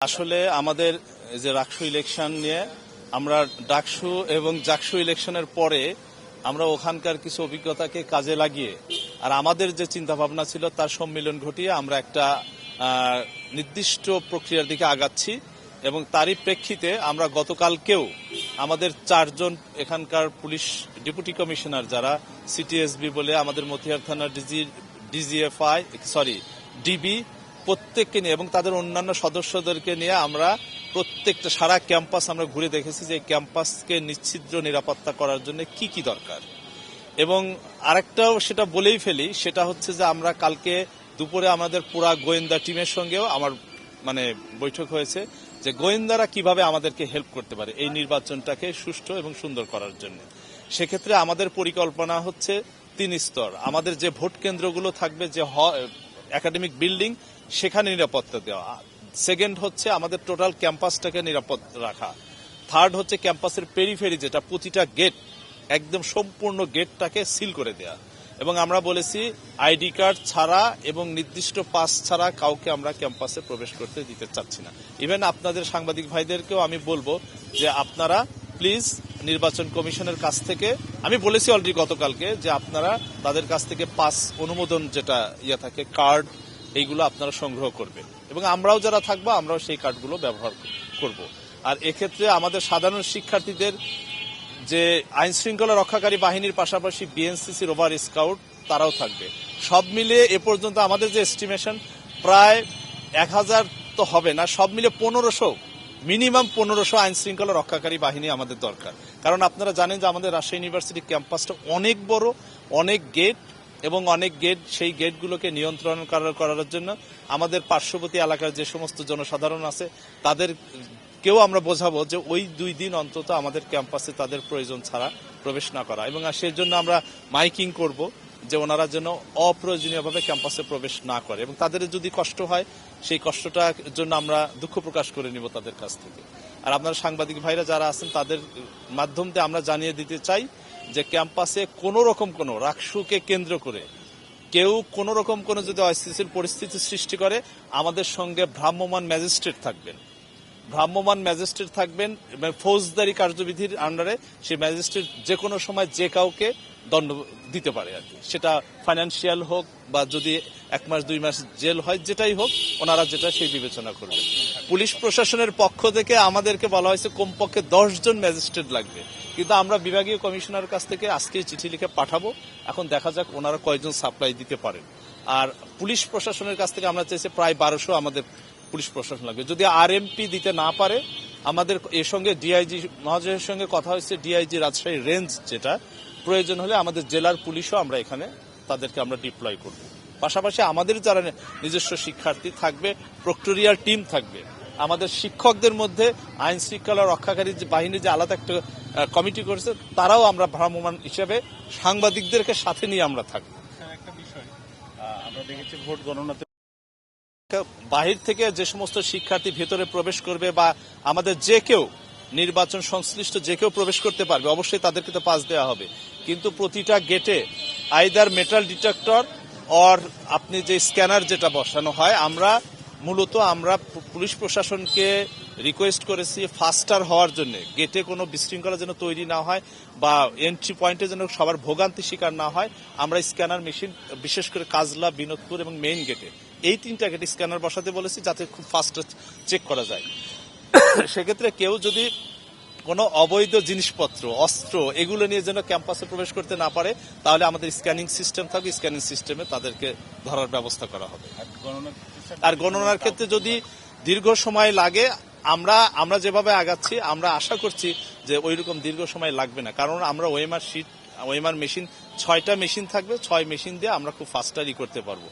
আসলে আমাদের যে রাকসু ইলেকশন নিয়ে আমরা ডাকসু এবং জাকসু ইলেকশনের পরে আমরা ওখানকার কিছু অভিজ্ঞতাকে কাজে লাগিয়ে আর আমাদের যে চিন্তা ভাবনা ছিল তার সম্মিলন ঘটিয়ে আমরা একটা নির্দিষ্ট প্রক্রিয়ার দিকে আগাচ্ছি এবং তারই প্রেক্ষিতে আমরা গতকালকেও আমাদের চারজন এখানকার পুলিশ ডেপুটি কমিশনার যারা সিটিএসবি বলে আমাদের মতিহার থানার ডিজি ডিজিএফআই সরি ডিবি প্রত্যেককে নিয়ে এবং তাদের অন্যান্য সদস্যদেরকে নিয়ে আমরা প্রত্যেকটা সারা ক্যাম্পাস আমরা ঘুরে দেখেছি যে ক্যাম্পাসকে নিশ্চিদ্র নিরাপত্তা করার জন্য কি কি দরকার। এবং আরেকটাও সেটা বলেই ফেলি, সেটা হচ্ছে যে আমরা কালকে দুপুরে আমাদের পুরা গোয়েন্দা টিমের সঙ্গেও আমার মানে বৈঠক হয়েছে যে গোয়েন্দারা কীভাবে আমাদেরকে হেল্প করতে পারে এই নির্বাচনটাকে সুষ্ঠু এবং সুন্দর করার জন্য। সেক্ষেত্রে আমাদের পরিকল্পনা হচ্ছে তিন স্তর। আমাদের যে ভোট কেন্দ্রগুলো থাকবে, যে একাডেমিক বিল্ডিং সেখানে নিরাপত্তা দেওয়া। সেকেন্ড হচ্ছে আমাদের টোটাল ক্যাম্পাসটাকে নিরাপদ রাখা। থার্ড হচ্ছে ক্যাম্পাসের পেরিফেরি যেটা, প্রতিটা গেট একদম সম্পূর্ণ গেটটাকে সিল করে দেয়া। এবং আমরা বলেছি আইডি কার্ড ছাড়া এবং নির্দিষ্ট পাস ছাড়া কাউকে আমরা ক্যাম্পাসে প্রবেশ করতে দিতে চাচ্ছি না। ইভেন আপনাদের সাংবাদিক ভাইদেরকেও আমি বলব যে আপনারা প্লিজ নির্বাচন কমিশনের কাছ থেকে, আমি বলেছি অলরেডি গতকালকে যে আপনারা তাদের কাছ থেকে পাস অনুমোদন যেটা ইয়ে থাকে কার্ড এইগুলো আপনারা সংগ্রহ করবেন। এবং আমরাও যারা থাকব, আমরাও সেই কার্ডগুলো ব্যবহার করব। আর এক্ষেত্রে আমাদের সাধারণ শিক্ষার্থীদের যে আইন শৃঙ্খলা রক্ষাকারী বাহিনীর পাশাপাশি বিএনসিসি রোভার স্কাউট তারাও থাকবে। সব মিলিয়ে এ পর্যন্ত আমাদের যে এস্টিমেশন প্রায় এক হাজার তো হবে না, সব মিলে পনেরোশো মিনিমাম পনেরোশো আইন শৃঙ্খলা রক্ষাকারী বাহিনী আমাদের দরকার। কারণ আপনারা জানেন যে আমাদের রাজশাহী ইউনিভার্সিটি ক্যাম্পাসটা অনেক বড়, অনেক গেট এবং অনেক গেট সেই গেটগুলোকে নিয়ন্ত্রণ করার জন্য আমাদের পার্শ্ববর্তী এলাকার যে সমস্ত জনসাধারণ আছে তাদের কেউ আমরা বোঝাবো যে ওই দুই দিন অন্তত আমাদের ক্যাম্পাসে তাদের প্রয়োজন ছাড়া প্রবেশ না করা। এবং সেই জন্য আমরা মাইকিং করব। যে ওনারা যেন অপ্রয়োজনীয়ভাবে ক্যাম্পাসে প্রবেশ না করে এবং তাদের যদি কষ্ট হয়, সেই কষ্টটার জন্য আমরা দুঃখ প্রকাশ করে নিব তাদের কাছ থেকে। আর আপনারা সাংবাদিক ভাইরা যারা আছেন, তাদের মাধ্যম দিয়ে আমরা জানিয়ে দিতে চাই যে ক্যাম্পাসে কোনো রকম কোনো রাকসুকে কেন্দ্র করে, কেউ কোন রকম কোনো যদি অস্থিতিশীল পরিস্থিতি সৃষ্টি করে, আমাদের সঙ্গে ভ্রাম্যমান ম্যাজিস্ট্রেট থাকবেন। ভ্রাম্যমাণ ম্যাজিস্ট্রেট থাকবেন এবং ফৌজদারি কার্যবিধির আন্ডারে সেই ম্যাজিস্ট্রেট যে কোনো সময় যে কাউকে দণ্ড দিতে পারে আর কি। সেটা ফাইন্যান্সিয়াল হোক বা যদি এক মাস, দুই মাস জেল হয়, যেটাই হোক, ওনারা যেটা সেই বিবেচনা করবে। পুলিশ প্রশাসনের পক্ষ থেকে আমাদেরকে বলা হয়েছে, কমপক্ষে জন ম্যাজিস্ট্রেট লাগবে। কিন্তু আমরা বিভাগীয় কমিশনার কাছ থেকে আজকে চিঠি লিখে পাঠাবো। এখন দেখা যাক ওনারা কয়জন সাপ্লাই দিতে পারেন। আর পুলিশ প্রশাসনের কাছ থেকে আমরা চাইছি, প্রায় বারোশো আমাদের পুলিশ প্রশাসন লাগবে। যদি আরএমপি দিতে না পারে, আমাদের এর সঙ্গে ডিআইজি মহাজয়ের সঙ্গে কথা হয়েছে, ডিআইজি রাজশাহী রেঞ্জ যেটা, প্রয়োজন হলে আমাদের জেলার পুলিশও আমরা এখানে তাদেরকে আমরা ডিপ্লয় করব। পাশাপাশি আমাদের যারা নিজস্ব শিক্ষার্থী থাকবে প্রক্টোরিয়াল টিম থাকবে, আমাদের শিক্ষকদের মধ্যে আইন শৃঙ্খলা রক্ষাকারী যে বাহিনী যে আলাদা একটা কমিটি করেছে, তারাও আমরা ভ্রাম্যমান হিসেবে সাংবাদিকদেরকে সাথে নিয়ে আমরা থাকব। একটা বিষয় আমরা দেখেছি ভোট গণনাতে বাহির থেকে যে সমস্ত শিক্ষার্থী ভেতরে প্রবেশ করবে বা আমাদের যে কেউ নির্বাচন সংশ্লিষ্ট যে কেউ প্রবেশ করতে পারবে, অবশ্যই তাদেরকে তো পাস দেওয়া হবে। কিন্তু প্রতিটা গেটে আইদার মেটাল ডিটেক্টর অর আপনি যে স্ক্যানার যেটা বসানো হয়, আমরা মূলত আমরা পুলিশ প্রশাসনকে রিকোয়েস্ট করেছি ফাস্টার হওয়ার জন্য। গেটে কোনো বিশৃঙ্খলা যেন তৈরি না হয় বা এন্ট্রি পয়েন্টে যেন সবার ভোগান্তি শিকার না হয়, আমরা স্ক্যানার মেশিন বিশেষ করে কাজলা, বিনোদপুর এবং মেইন গেটে এই তিনটা গেটে স্ক্যানার বসাতে বলেছি যাতে খুব ফাস্ট চেক করা যায়। সেক্ষেত্রে কেউ যদি কোনো অবৈধ জিনিসপত্র অস্ত্র এগুলো নিয়ে যেন ক্যাম্পাসে প্রবেশ করতে না পারে তাহলে আমাদের স্ক্যানিং সিস্টেম থাকবে স্ক্যানিং সিস্টেমে তাদেরকে ধরার ব্যবস্থা করা হবে। আর গণনার ক্ষেত্রে যদি দীর্ঘ সময় লাগে আমরা আমরা যেভাবে আগাচ্ছি আমরা আশা করছি যে ওই রকম দীর্ঘ সময় লাগবে না। কারণ আমরা ওএমআর শিট ওএমআর মেশিন ছয়টা মেশিন থাকবে ছয় মেশিন দিয়ে আমরা খুব ফাস্টারই করতে পারব।